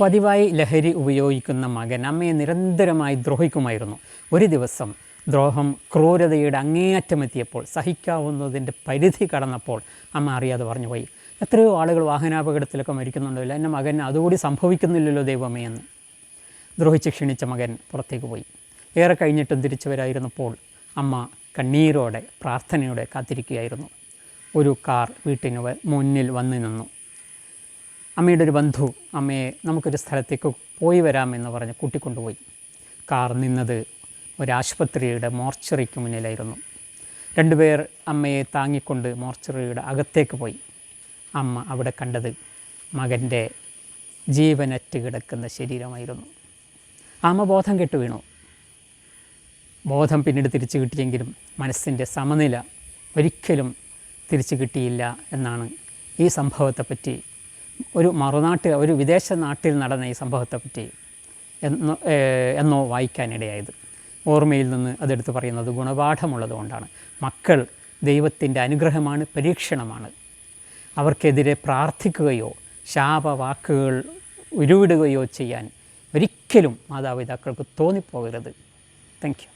പതിവായി ലഹരി ഉപയോഗിക്കുന്ന മകൻ അമ്മയെ നിരന്തരമായി ദ്രോഹിക്കുമായിരുന്നു. ഒരു ദിവസം ദ്രോഹം ക്രൂരതയുടെ അങ്ങേയറ്റമെത്തിയപ്പോൾ സഹിക്കാവുന്നതിന്റെ പരിധി കടന്നപ്പോൾ അമ്മ അറിയാതെ പറഞ്ഞു പോയി എത്രയോ ആളുകൾ വാഹനാപകടത്തിലൊക്കെ മരിക്കുന്നുണ്ടല്ലോ. എന്റെ മകൻ അതുകൂടി സംഭവിക്കുന്നില്ലല്ലോ ദൈവമേ എന്ന് ദ്രോഹിച്ച് ക്ഷണിച്ച മകൻ പുറത്തേക്ക് പോയി. ഏറെ കഴിഞ്ഞിട്ടും തിരിച്ചു വരായിരുന്നപ്പോൾ അമ്മ കണ്ണീരോടെ പ്രാർത്ഥനയോടെ കാത്തിരിക്കുകയായിരുന്നു. ഒരു കാർ വീട്ടിന് മുന്നിൽ വന്നു നിന്നു. അമ്മയുടെ ഒരു ബന്ധു അമ്മയെ നമുക്കൊരു സ്ഥലത്തേക്ക് പോയി വരാമെന്ന് പറഞ്ഞ് കൂട്ടിക്കൊണ്ടുപോയി. കാർ നിന്നത് ഒരാശുപത്രിയുടെ മോർച്ചറിക്ക് മുന്നിലായിരുന്നു. രണ്ടുപേർ അമ്മയെ താങ്ങിക്കൊണ്ട് മോർച്ചറിയുടെ അകത്തേക്ക് പോയി. അമ്മ അവിടെ കണ്ടത് മകന്റെ ജീവനറ്റ് കിടക്കുന്ന ശരീരമായിരുന്നു. അമ്മ ബോധം കെട്ടു വീണു. ബോധം പിന്നീട് തിരിച്ചു കിട്ടിയെങ്കിലും മനസ്സിന്റെ സമനില ഒരിക്കലും തിരിച്ചു കിട്ടിയില്ല എന്നാണ് ഈ സംഭവത്തെപ്പറ്റി ഒരു മറുനാട്ടിൽ ഒരു വിദേശ നാട്ടിൽ നടന്ന ഈ സംഭവത്തെപ്പറ്റി എന്നോ എന്നോ വായിക്കാനിടയായത്. ഓർമ്മയിൽ നിന്ന് അതെടുത്ത് പറയുന്നത് ഗുണപാഠമുള്ളതുകൊണ്ടാണ്. മക്കൾ ദൈവത്തിന്റെ അനുഗ്രഹമാണ് പരീക്ഷണമാണ്. അവർക്കെതിരെ പ്രാർത്ഥിക്കുകയോ ശാപവാക്കുകൾ ഉരുവിടുകയോ ചെയ്യാൻ ഒരിക്കലും മാതാപിതാക്കൾക്ക് തോന്നിപ്പോകരുത്. Thank you